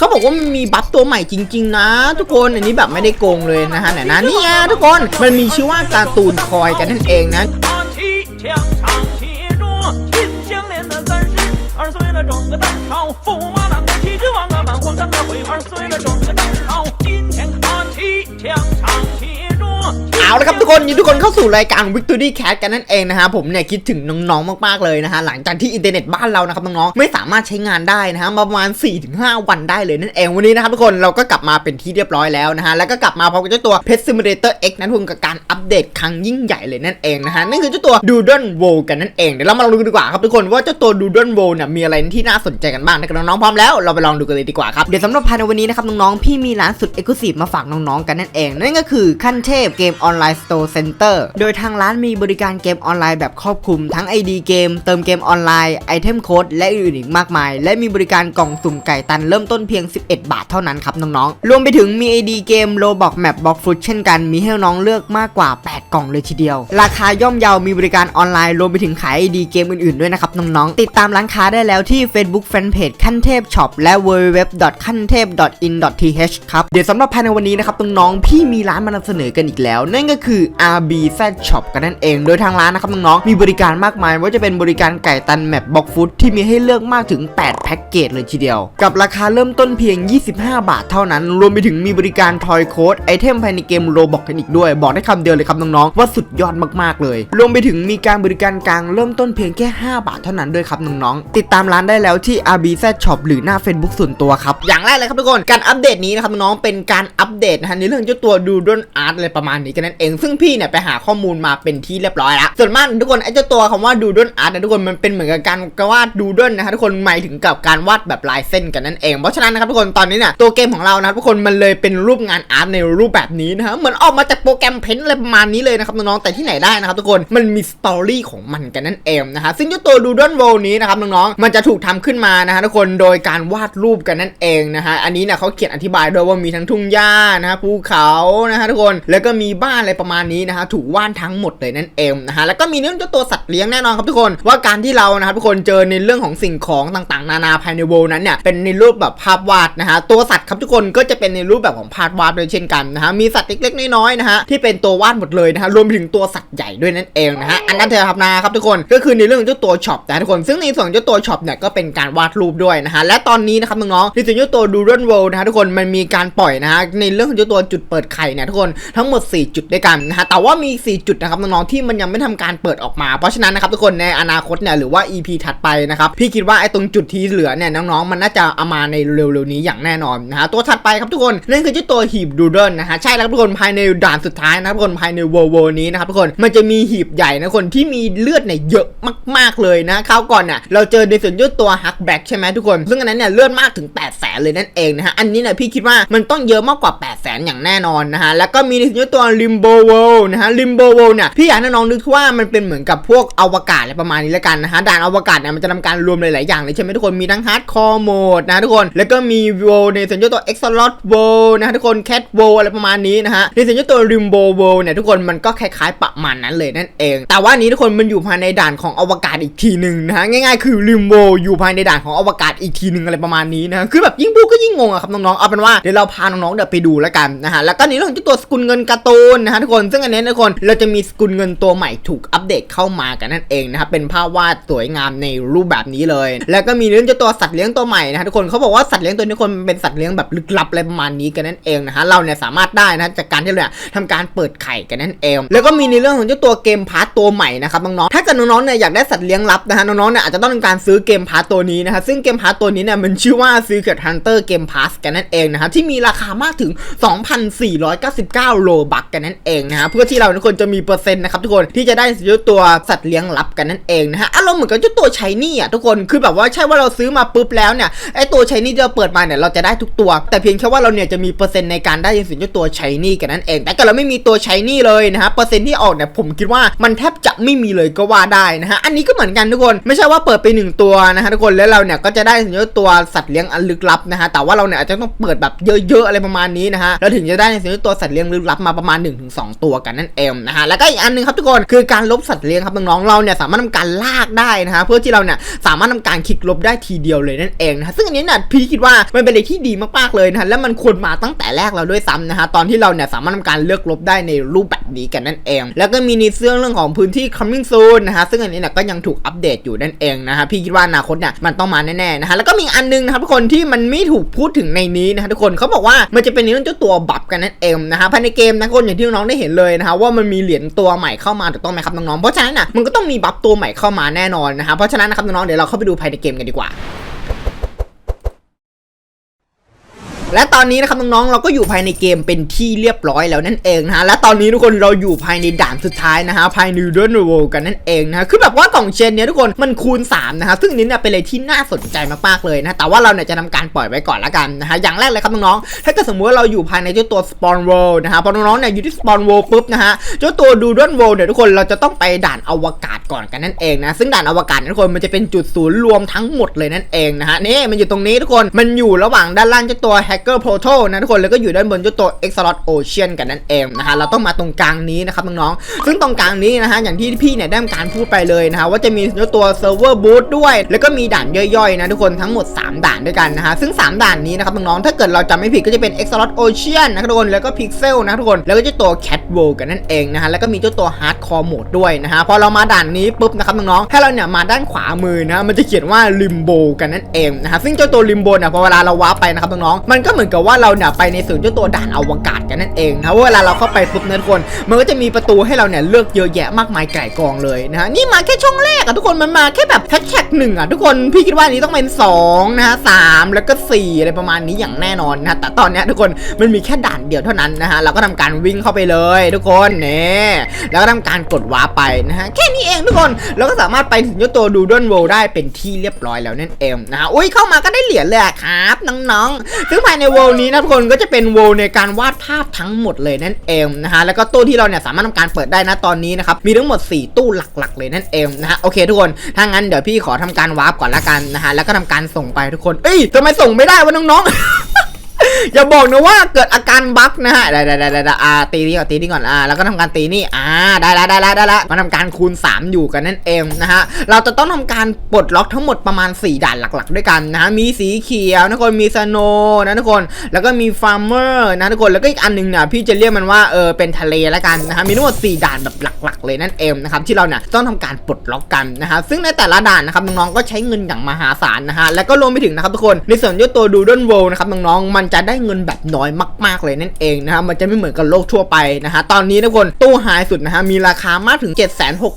เขาบอกว่ามันมีบัฟตัวใหม่จริง ๆ นะ ทุกคนอันนี้แบบไม่ได้โกงเลยนะฮะไหนนะนี่ไงทุกคนมันมีชื่อว่าการ์ตูนคอยกันนั่นเองนะ 打起枪上写着秦香莲的三十二岁了，整个当朝驸马郎的齐君王啊，满皇上的徽二岁了，整 เอาละครับทุกคนยินดีทุกคนเข้าสู่รายการ Victory Cat กันนั่นเองนะฮะผมเนี่ยคิดถึงน้องๆมากๆเลยนะฮะหลังจากที่อินเทอร์เน็ตบ้านเรานะครับน้องๆไม่สามารถใช้งานได้นะฮะประมาณ 4-5 วันได้เลยนั่นเองวันนี้นะครับทุกคนเราก็กลับมาเป็นที่เรียบร้อยแล้วนะฮะแล้วก็กลับมาพร้อมกับเจ้าตัว Pet Simulator X นะทุกคนกับการอัปเดตครั้งยิ่งใหญ่เลยนั่นเองนะฮะนั่นคือเจ้าตัว Doodle World กันนั่นเองเดี๋ยวเรามาลองดูกันดีกว่าครับทุกคนว่าเจ้าตัว Doodle World เนี่ยมีอะไรที่น่าสนใจกันบ้างนะครับน้องๆพร้อมแล้วเราไปลองดูกันเลยดีกว่าครับเดี๋ยวสำหรับภายในวันนี้นะครับน้องๆพี่มีร้านสุดเอกลุศิมาฝากน้องๆกันนั่นเองนั่นก็คือขั้นเทพเกมออนไลน์สโตร์เซ็นเตอร์โดยทางร้านมีบริการเกมออนไลน์แบบครอบคลุมทั้ง ID เกม เติมเกมออนไลน์ไอเทมโค้ดและอื่นๆอีกมากมาย และมีบริการกล่องสุ่มไก่ตันเริ่มต้นเพียง 11 บาทเท่านั้นครับน้องๆรวมไปถึงมี ID เกมโลบอกแมปบ็อกฟุตเช่นกันมีให้น้องเลือกมากกว่า 8 กล่องเลยทีเดียว ราคาย่อมเยามีบริการออนไลน์รวมไปถึงขาย ID เกมอื่นๆด้วยนะครับน้องๆติดตามร้านค้าได้แล้วที่ Facebook Fanpage ขั้นเทพช็อปและ w w w ขั้นเทพ in th ครับเดี๋ยวสำหรับภายในวันนี้นะครับน้องๆพี่มีร้านมานำเสนอกันอีกแล้วนั่นก็คือ RBZ Shop กันนั่นเอง โดยทางร้านนะครับน้องๆมีบริการมากมายว่าจะเป็นบริการไก่ตันแมปบ็อกฟุตที่มีให้เลือกมากถึง 8 แพ็กเกจเลยทีเดียว กับราคาเริ่มต้นเพียง 25 บาทเท่านั้น รวมไปถึงมีบริการทอยโค้ดไอเทมภายในเกมโรบอกกันอีกด้วย บอกได้คำเดียวเลยครับน้องๆว่าสุดยอดมากๆเลย รวมไปถึงมีการบริการกลางเริ่มต้นเพียงแค่ 5 บาทเท่านั้นด้วยครับน้องๆติดตามร้านได้แล้วที่ RBZ Shop หรือหน้า Facebook ส่วนตัวครับอย่างแรกเลยครับทุกคนการอัปเดตนี้นะครับน้องๆเป็นการอัปเดตนะฮะในเรื่องเจ้าตัว Doodle Art อะไรประมาณนี้กันนั่นเองซึ่งพี่เนี่ยไปหาข้อมูลมาเป็นที่เรียบร้อยแล้วส่วนมากทุกคนไอ้เจ้าตัวคำว่า Doodle Art นะทุกคนมันเป็นเหมือนกับการวาด Doodle นะฮะทุกคนหมายถึงกับการวาดแบบลายเส้นกันนั่นเองเพราะฉะนั้นนะครับทุกคนตอนนี้เนี่ยตัวเกมของเรานะครับทุกคนมันเลยเป็นรูปงานอาร์ตในรูปแบบนี้นะฮะเหมือนออกมาจากโปรแกรมเพนอะไรประมาณนี้เลยนะครับน้องๆแต่ที่ไหนได้นะครับทุกคนมันมีสตอรี่ของมันกันนั่นเองนะฮะซึ่งเจ้าตัว Doodle World นี้นะครับน้องๆมันจะถูกทำขึ้นมานะฮะทุกคนโดยการวาดรูปกันนั่นเองนะฮะอันนี้เนี่ยเขาเขียนอธิบายด้วยว่ามีทั้งทุ่งหญ้านะฮะภูเขานะฮะทุกคนแล้วก็มีบ้านอะไรประมาณนี้นะฮะถูกวาดทั้งหมดเลยนั่นเองนะฮะแล้วก็มีเรื่องเจ้าตัวสัตว์เลี้ยงแน่นอนครับทุกคนว่าการที่เรานะครับทุกคนเจอในเรื่องของสิ่งของต่างๆ นานาภายในโวนั้นเนี่ยเป็นในรูปแบบภาพวาดนะฮะตัวสัตว์ครับทุกคนก็จะเป็นในรูปแบบของภาพวาดด้วยเช่นกันนะฮะมีสัตว์เล็กๆน้อยๆนะฮะที่เป็นตัววาดหมดเลยนะฮะรวมถึงตัวสัตว์ใหญ่ด้วยนั่นเองนะฮะอันนั้นเถอะครับนะครับทุกคนก็คือในเรื่องของเจ้าตัวช็อปนะทุกคน ซึ่งในส่วนเจ้าตัวช็อปเนี่ยก็เป็นการวาดรูปด้วยนะฮะและตอนนี้นะครับน้องๆในส่วนเจ้าตัว Doodle World นะฮะทุกคนมันมีการปล่อยนะฮะในเรื่องของเจ้าตัวจุดเปิดไข่เนี่ยทุกคนทั้งหมด 4 จุดด้วยกันนะฮะแต่ว่ามี 4 จุดนะครับน้องๆที่มันยังไม่ทำการเปิดออกมา เพราะฉะนั้นนะครับทุกคนในอนาคตเนี่ยหรือว่า EP ถัดไปนะครับพี่คิดว่าไอ้ตรงจุดที่เหลือเนี่ยน้องๆมันน่าจะเอามาในเร็วๆนี้อย่างแน่นอนนะฮะตัวถัดไปครับทุกคนนั่นคือเจ้าตัวหีบ Doodle นะฮะใช่แล้วทุกคนภายในด่านสุดท้ายนะครับทุกคนภายใน World World นี้นะครับทุกคนมันจะมีหีบใหญ่นะทุกคนที่มีเลือดเนี่ยเยอะมาก ๆเลยนะคราวก่อนเนี่ยเราเจอในส่วนเจ้าตัว Hack Back ใช่ไหมทุกคนซึ่งอันนั้นเนี่ยเลือดมากถึง8 0 0แสนเลยนั่นเองนะฮะ อันนี้เนี่ยพี่คิดว่ามันต้องเยอะมากกว่า 8 0 0แสนอย่างแน่นอนนะฮะ แล้วก็มีในส่วนตัว Limbo World นะฮะ Limbo World เนี่ยพี่อยากให้น้องนึกว่ามันเป็นเหมือนกับพวกอวกาศอะไรประมาณนี้แล้วกันนะฮะด่านอวกาศเนี่ยมันจะทำการรวมหลาย ๆ อย่างเลยใช่ไหมทุกคนมีทั้ง Hardcore Mode นะทุกคนแล้วก็มี World ในส่วนเจ้าตัว Exolot World นะฮะทุกคน Cat World อะไรประมาณนี้นะฮะในส่วนเจ้าตัว Limbo World เนี่ยทุกคนมันก็คล้ายๆประมาณนั้นเลยนั่นเอง แต่ว่านี้ทุกคนมันอยู่ภายในด่านของอวกาศอีกทีหนึ่งนะฮะง่าย ๆ คือ Limbo อยู่ภายในด่านของอวกาศอีกทีหนึ่งอะไรประมาณนี้นะคือแบบยิ่งพูดก็ยิ่งงงอะครับน้องๆเอาเป็นว่าเดี๋ยวเราพาน้องๆเดี๋ยวไปดูแล้วกันนะฮะแล้วก็ในเรื่องของเจ้าตัวสกุลเงินการ์ตูนนะฮะทุกคนซึ่งอันนี้ทุกคนเราจะมีสกุลเงินตัวใหม่ถูกอัปเดตเข้ามากันนั่นเองนะครับเป็นภาพวาดสวยงามในรูปแบบนี้เลย แล้วก็มีเรื่องเจ้าตัวสัตว์เลี้ยงตัวใหม่นะฮะทุกคนเขาบอกว่าสัตว์เลี้ยงตัวนี้คนเป็นสัตว์เลี้ยงแบบลึกลับอะไรประมาณนี้กันนั่นเองนะฮะเราเนี่ยสามารถได้นะจากการที่เราเนี่ยทำการเปิดไข่กันนั่นเอง แล้วก็มีในเรื่องของเจ้าตัวเกมพาร์ตตัวใหม่นะครับน้องๆถ้าเกิดน้องๆเนี่ยอยากได้สัตว์เลี้ยงลับนะฮะน้องๆเนี่ยอาจจะต้องการซื้อเกมพาร์ตตัวนี้นะฮะซึ่งเกมพาร์ตตัวนี้เนี่ยมันชื่อว่า Secret Hunter Game Pass กันนั่นเองนะฮะที่มีราคามากถึง 2,499 โลบักกันนั่นเองนะฮะเพื่อที่เราทุกคนจะมีเปอร์เซ็นต์นะครับทุกคนที่จะได้ซื้อตัวสัตว์เลี้ยงลับกันนั่นเองนะฮะอารมณ์เหมือนกับเจ้าตัวชายนี่อะทุกคนคือแบบว่าใช่ว่าเราซื้อมาปุ๊บแล้วเนี่ยไอตัวชายนี่ที่เราเปิดมาเนี่ยเราจะได้ทุกตัว แต่เพียงแค่ว่าเราเนี่ยจะมีเปอร์เซ็นต์ในการได้สิ่งเจ้าตัวชายนี่กันนั่นเอง แต่ก็เราไม่มีตัวชายนี่เลยนะฮะเปอร์เซ็นต์ที่ออกเนี่ยผมคิดว่ามันแทบจะไม่มีเลยก็ว่าได้นะฮะอันนี้ก็เหมือนกันทุกคนไม่ใช่ว่าเปิดไปหนึ่งตัวนะฮะทุกคนแล้วเราเนี่ยก็จะได้สิ่งเจ้าตัวสัตว์เลี้ยงอันลึกลับนะฮะแต่ว่าเราเนี่ยอาจจะต้องเปิดแบบเยอะๆอะไรประมาณนี้นะฮะแล้วถึงจะได้ในส่วนที่ตัวสัตว์เลี้ยงลึกลับมาประมาณ 1-2 ตัวกันนั่นเองนะฮะแล้วก็อีกอันหนึงครับทุกคนคือการลบสัตว์เลี้ยงครับน้องๆเราเนี่ยสามารถทำการลากได้นะฮะเพื่อที่เราเนี่ยสามารถทำการคลิกลบได้ทีเดียวเลยนั่นเองนะฮะซึ่งอันนี้เนี่ยพี่คิดว่ามันเป็นอะไรที่ดีมากๆเลยนะฮะและมันควรมาตั้งแต่แรกเราด้วยซ้ำนะฮะตอนที่เราเนี่ยสามารถทำการเลือกลบได้ในรูปแบบนี้กันนั่นเอง แล้วก็มีในเรื่องเรื่องของพื้นที่ coming soon นะฮะซึ่งอันนี้เนี่ยก็ยังถูกอัปเดตอยู่นั่นเองนะฮะพี่คิดว่าอนาคตเนี่ยมันต้องมาแน่ๆนะฮะแล้วก็มีอันนึงนะครับทุกคนที่มันไม่ถูกพูดถึงในนี้นะฮะทุกคนเขาบอกว่ามันจะเป็นเรื่องเจ้าตัวบัฟกันนั่นเองนะฮะภายในเกมนะทุกคนอย่างที่น้องๆได้เห็นเลยนะฮะว่ามันมีเหรียญตัวใหม่เข้ามาถูกต้องไหมครับน้องๆเพราะฉะนั้นน่ะมันก็ต้องมีบัฟตัวใหม่เข้ามาแน่นอนนะฮะเพราะฉะนั้นนะครับน้องๆเดี๋ยวเราเข้าไปดูภายในเกมกันดีกว่า และตอนนี้นะครับน้องๆเราก็อยู่ภายในเกมเป็นที่เรียบร้อยแล้วนั่นเองนะฮะและตอนนี้ทุกคนเราอยู่ภายในด่านสุดท้ายนะฮะภายในเดนโวกันนั่นเองนะะคือแบบว่ากล่องเชนเนี้ยทุกคนมันคูณ3นะฮะซึ่งนี้เนี่ยเป็นอะไรที่น่าสนใจมากๆเลยนะแต่ว่าเราเนี่ยจะทำการปล่อยไว้ก่อนละกันนะฮะอย่างแรกเลยครับน้องๆถ้าเกิดสมมติว่าเราอยู่ภายในเจ้าตัวสปอนเวิลด์นะฮะพอน้องๆเนี่ยอยู่ที่สปอนเวิลด์ปุ๊บนะฮะเจ้าตัวดูดอนเวิลด์เนี่ยทุกคนเราจะต้องไปด่านอวกาศก่อนกันนั่นเองนะซึ่งด่านอวกาศทุกคนมันจะเป็นจุดศูนย์รวมทั้งหมดเลยนั่นเองนะฮะนี่มันอยู่ตรงนี้ทุกคนมันอยู่ระหว่างด้านล่างเจ้าตัว Hacker Portal นะทุกคน แล้วก็อยู่ด้านบนเจ้าตัว Exodus Ocean กันนั่นเองนะฮะ เราต้องมาตรงกลางนี้นะครับน้องๆ ซึ่งตรงกลางนี้นะฮะ อย่างที่พี่เนี่ยได้การพูดไปเลยนะฮะ ว่าจะมีเจ้าตัว Server Booth ด้วย แล้วก็มีด่านย่อยๆนะทุกคนทั้งหมด 3 ด่านด้วยกันนะฮะ ซึ่ง 3 ด่านนี้นะครับน้องๆ ถ้าเกิดเราจำไม่ผิดก็จะเป็น Exodus Ocean นะทุกคน แล้วก็ Pixel นะทุกคน แล้วก็เจ้าตัว Cat World กันนั่นเองนะฮะ แล้วก็มีเจ้าตัว Hardcore Mode ด้วยนะฮะ พอเรามาด่านนี้ปุ๊บนะครับน้องๆให้เราเนี่ยมาด้านขวามือนะ มันจะเขียนว่า Limbo กันนั่นเองนะฮะซึ่งเจ้าตัว Limbo เนี่ยพอเวลาเราว้าร์ปไปนะครับน้องๆมันก็เหมือนกับว่าเราเนี่ยไปในส่วนเจ้าตัวด่านอวกาศกันนั่นเองนะว่าเวลาเราเข้าไปปุ๊บนะทุกคน มันก็จะมีประตูให้เราเนี่ยเลือกเยอะแยะมากมายไก่กองเลยนะฮะนี่มาแค่ช่องแรกอะทุกคนมันมาแค่แบบแท็กหนึ่งอะทุกคนพี่คิดว่านี้ต้องเป็น2นะฮะสามแล้วก็4อะไรประมาณนี้อย่างแน่นอนนะแต่ตอนเนี้ยทุกคนมันมีแค่ด่านเดียวเท่านั้นนะฮะเราก็ทำการวิ่งเข้าไปเลย ทุกคนเนี่ยแล้วก็ทำการกดว้าไปนะฮะแค่นี้เองทุกคนเราก็สามารถไปถึงเจ้าตัวดูดอนโวได้เป็นที่เรียบร้อยแล้วนั่นเองนะฮะอุ้ยเข้ามาก็ได้เหรียญเลยครับน้องๆซึ่งภายในในโวนี้นะทุกคนก็จะเป็นโวในการวาดภาพทั้งหมดเลยนั่นเองนะฮะแล้วก็ตู้ที่เราเนี่ยสามารถทำการเปิดได้นะตอนนี้นะครับมีทั้งหมด 4 ตู้หลักๆ เลยนั่นเองนะฮะโอเคทุกคนถ้างั้นเดี๋ยวพี่ขอทำการวาร์ปก่อนละกันนะฮะแล้วก็ทำการส่งไปทุกคนเอ้ยทำไมส่งไม่ได้วะน้องๆ อย่าบอกนะว่าเกิดอาการบั๊กนะฮะได้ได้ได้ได้อ่าตีนี่ก่อนตีนี่ก่อนอ่าแล้วก็ทำการตีนี่อ่าได้แล้วได้แล้วได้แล้วมาทำการคูณ 3 อยู่กันนั่นเองนะฮะเราจะต้องทำการปลดล็อกทั้งหมดประมาณ 4 ด่านหลักๆ ด้วยกันนะฮะมีสีเขียวนะทุกคนมีสโนนะทุกคนแล้วก็มีฟาร์มเมอร์นะทุกคนแล้วก็อีกอันหนึ่งเนี่ยพี่จะเรียกมันว่าเออเป็นทะเลละกันนะฮะมีทั้งหมด4ด่านแบบหลัก ๆ เลยนั่นเองนะครับที่เราเนี่ยต้องทำการปลดล็อกกันนะฮะซึ่งในแต่ละด่านนะครับน้องๆก็ใช้เงินอย่างมหาศาลนะฮะแล้วก็รวมไปถึงนะครับทุกคนในส่วนยตัวดูดอนโวนะครับน้องๆมันจะได้เงินแบบน้อยมาก ๆ เลยนั่นเองนะฮะมันจะไม่เหมือนกับโลกทั่วไปนะฮะตอนนี้ทุกคนตู้ไฮสุดนะฮะมีราคามากถึง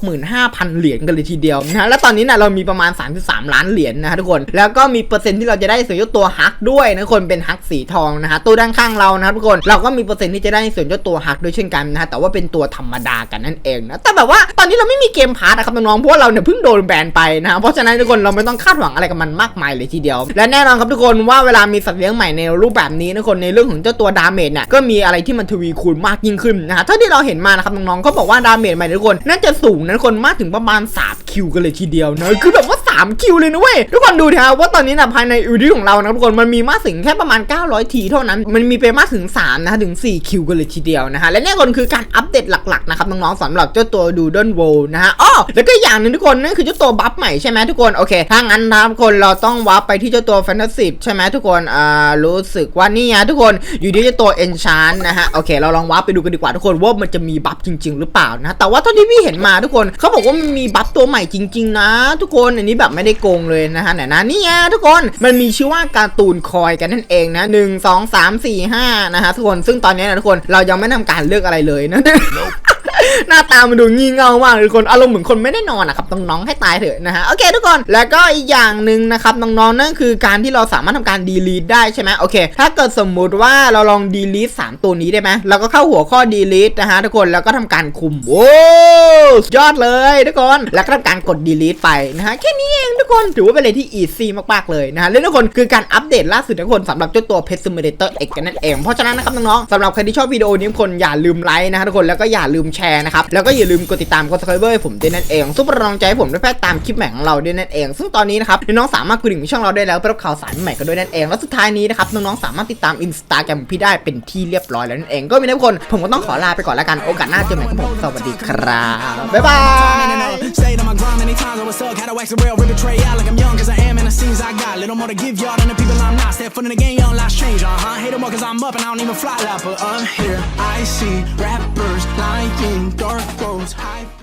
765,000 เหรียญกันเลยทีเดียวนะฮะแล้วตอนนี้นี่ยเรามีประมาณ 33 ล้านเหรียญนะฮะทุกคนแล้วก็มีเปอร์เซ็นต์ที่เราจะได้ส่วนยตัวฮักด้วยนะทุกคนเป็นฮักสีทองนะฮะตู้ด้านข้างเรานะทุกคนเราก็มีเปอร์เซ็นต์ที่จะได้ส่วนยตัวฮักด้วยเช่นกันนะฮะแต่ว่าเป็นตัวธรรมดากันนั่นเองนะแต่แบบว่าตอนนี้เราไม่มีเกมพาร์ทนะครับน้องๆเพราะว่าเราเนี่ยเพิ่งโดนแบนไปนะฮะเพราะฉะนั้นทุกคนเราไม่ต้องคาดหวังอะไรกับมันมากมายเลยทีเดียว และแน่นอนครับทุกคนว่าเวลามีสัตว์เลี้ยงใหม่ในรูปแบบนี้นะคนในเรื่องของเจ้าตัวดาเมจเนี่ยก็มีอะไรที่มันทวีคูณมากยิ่งขึ้นนะฮะเท่าที่เราเห็นมานะครับน้องๆเขาบอกว่าดาเมจใหม่ทุกคนน่าจะสูงนะคนมากถึงประมาณ3คิวกันเลยทีเดียวนะคือแบบว่า 3 คิวเลยนะเว้ยทุกคนดูเถอะว่าตอนนี้นะภายในอูดี้ของเรานะทุกคนมันมีมากถึงแค่ประมาณ 900 ทีเท่านั้น มันมีไปมากถึง 3 นะถึง 4 คิวกันเลยทีเดียวนะฮะ และนี่คนคือการอัปเดตหลักๆนะครับน้องๆสำหรับเจ้าตัวดูดอนโวนะฮะอ้อแล้วก็อย่างหนึงทุกคนนั่นคือเจ้าตัวบัฟใหม่ใช่ไหมทุกคนโอเคถ้างั้นนะทุกคนเราต้องวับไปที่เจ้าตัวแฟนตาซีใช่ไหมทุกคนอ่ารู้สึกว่านี่นะทุกคนอยู่ที่เจ้าตัวเอนชานนะฮะโอเค เราลองวับไปดูกันดีกว่าทุกคนว่ามันจะมีบัฟจริง ๆ หรือเปล่านะแต่ว่าเท่าที่พี่เห็นมาทุกคนเขาบอกว่ามันมีบัฟตัวใหม่จริง ๆ นะ ทุกคนอันนี้แบบไม่ได้โกงเลยนะฮะไหนนะนี่ไงทุกคนมันมีชื่อว่าการ์ตูนคอยกันนั่นเองนะหนึ่งสองสามสี่ห้านะฮะทุกคนซึ่งตอนนี้นะทุกคนเรายังไม่ทำการเลือกอะไรเลยนะ หน้าตามันดูงี่เง่ามากเลยทุกคนอารมณ์เหมือนคนไม่ได้นอนอะครับน้องๆให้ตายเถอะนะฮะโอเคทุกคนแล้วก็อีกอย่างหนึ่งนะครับน้องๆนั่นคือการที่เราสามารถทำการดีลีทได้ใช่ไหมโอเค ถ้าเกิดสมมุติว่าเราลองดีลีทสามตัวนี้ได้ไหมเราก็เข้าหัวข้อดีลีทนะฮะทุกคนแล้วก็ทำการคุมโอ้ยอดเลยทุกคนแล้วก็ทำการกดดีลีทไปนะฮะแค่นี้เองทุกคนถือว่าเป็นอะไรที่อีซี่มากๆเลยนะฮะและทุกคนคือการอัปเดตล่าสุดทุกคนสำหรับเจ้าตัว Pet Simulator X กันนั่นเองเพราะฉะนั้นนะครับน้องๆสำหรับใครที่ชอบวิดีโอนี้ทุกคนอย่าลืมไลค์นะฮะทุกคนแล้วก็อย่าลืมแชร์นะครับ แล้วก็อย่าลืมกดติดตามกด subscribe ให้ผมด้วยนั่นเองซุปเปอร์รองใจให้ผมด้วยแพร่ตามคลิปใหม่ของเราด้วยนั่นเอง ซึ่งตอนนี้นะครับน้องๆสามารถกดดิ่งช่องเราได้แล้วเพื่อรับข่าวสารใหม่กันด้วยนั่นเอง แล้วสุดท้ายนี้นะครับน้องๆสามารถติดตามอินสตาแกรมพี่ได้เป็นที่เรียบร้อยแล้วนั่นเอง ก็มีนะทุกคนผมก็ต้องขอลาไปก่อนแล้วกันโอกาสหน้าเจอกันใหม่ครับผมสวัสดีครับบ๊ายบาย Stayed on my grind many times, I was stuck. Had to wax the rail, rip a tray out like I'm young, cause I am, and the scenes I got. Little more to give y'all than the people I'm not. Step foot in the game, young lives change, uh huh. Hate 'em more cause I'm up and I don't even fly like, but I'm here. I see rappers lying, dark roads, high.